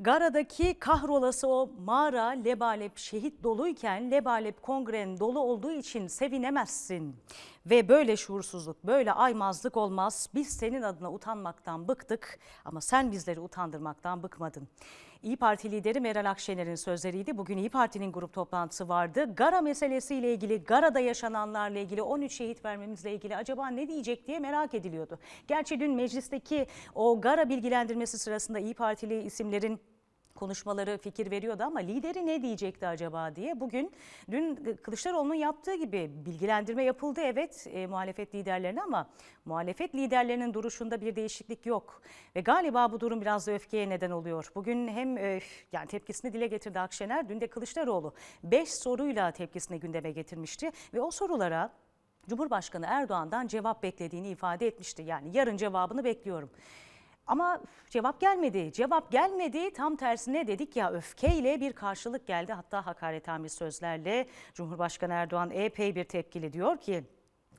Gara'daki kahrolası o mağara Lebalep şehit doluyken Lebalep kongren dolu olduğu için sevinemezsin. Ve böyle şuursuzluk, böyle aymazlık olmaz. Biz senin adına utanmaktan bıktık ama sen bizleri utandırmaktan bıkmadın. İyi Parti lideri Meral Akşener'in sözleriydi. Bugün İyi Parti'nin grup toplantısı vardı. Gara meselesiyle ilgili, Gara'da yaşananlarla ilgili, 13 şehit vermemizle ilgili acaba ne diyecek diye merak ediliyordu. Gerçi dün meclisteki o Gara bilgilendirmesi sırasında İyi Partili isimlerin konuşmaları fikir veriyordu ama lideri ne diyecekti acaba diye. Bugün dün Kılıçdaroğlu'nun yaptığı gibi bilgilendirme yapıldı evet e, muhalefet liderlerine ama muhalefet liderlerinin duruşunda bir değişiklik yok. Ve galiba bu durum biraz da öfkeye neden oluyor. Bugün hem e, yani tepkisini dile getirdi Akşener dün de Kılıçdaroğlu 5 soruyla tepkisini gündeme getirmişti ve o sorulara Cumhurbaşkanı Erdoğan'dan cevap beklediğini ifade etmişti. Yani yarın cevabını bekliyorum. Ama cevap gelmedi. Cevap gelmedi. Tam tersine dedik ya öfkeyle bir karşılık geldi. Hatta hakaretamiz sözlerle Cumhurbaşkanı Erdoğan epey bir tepkili diyor ki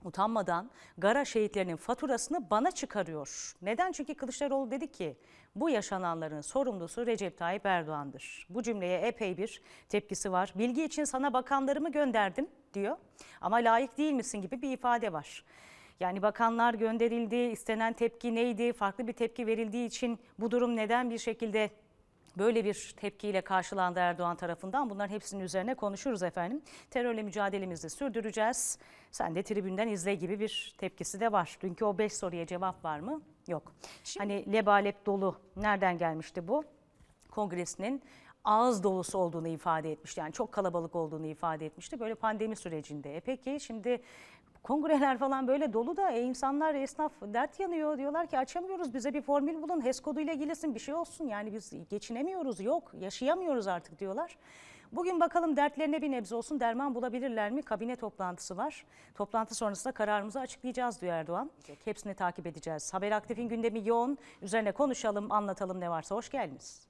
utanmadan Gara şehitlerinin faturasını bana çıkarıyor. Neden? Çünkü Kılıçdaroğlu dedi ki bu yaşananların sorumlusu Recep Tayyip Erdoğan'dır. Bu cümleye epey bir tepkisi var. Bilgi için sana bakanlarımı gönderdim diyor ama layık değil misin gibi bir ifade var. Yani bakanlar gönderildi, istenen tepki neydi, farklı bir tepki verildiği için bu durum neden bir şekilde böyle bir tepkiyle karşılandı Erdoğan tarafından? Bunların hepsinin üzerine konuşuruz efendim. Terörle mücadelemizi sürdüreceğiz. Sen de tribünden izle gibi bir tepkisi de var. Dünkü o beş soruya cevap var mı? Yok. Hani lebalep dolu nereden gelmişti bu? Kongresinin ağız dolusu olduğunu ifade etmişti. Yani çok kalabalık olduğunu ifade etmişti. Böyle pandemi sürecinde. E peki şimdi kongreler falan böyle dolu da e, insanlar, esnaf dert yanıyor. Diyorlar ki açamıyoruz bize bir formül bulun. HES koduyla ilgilesin bir şey olsun. Yani biz geçinemiyoruz yok yaşayamıyoruz artık diyorlar. Bugün bakalım dertlerine bir nebze olsun derman bulabilirler mi? Kabine toplantısı var. Toplantı sonrasında kararımızı açıklayacağız diyor Erdoğan. Hepsini takip edeceğiz. Haber Aktif'in gündemi yoğun. Üzerine konuşalım, anlatalım ne varsa. Hoş geldiniz.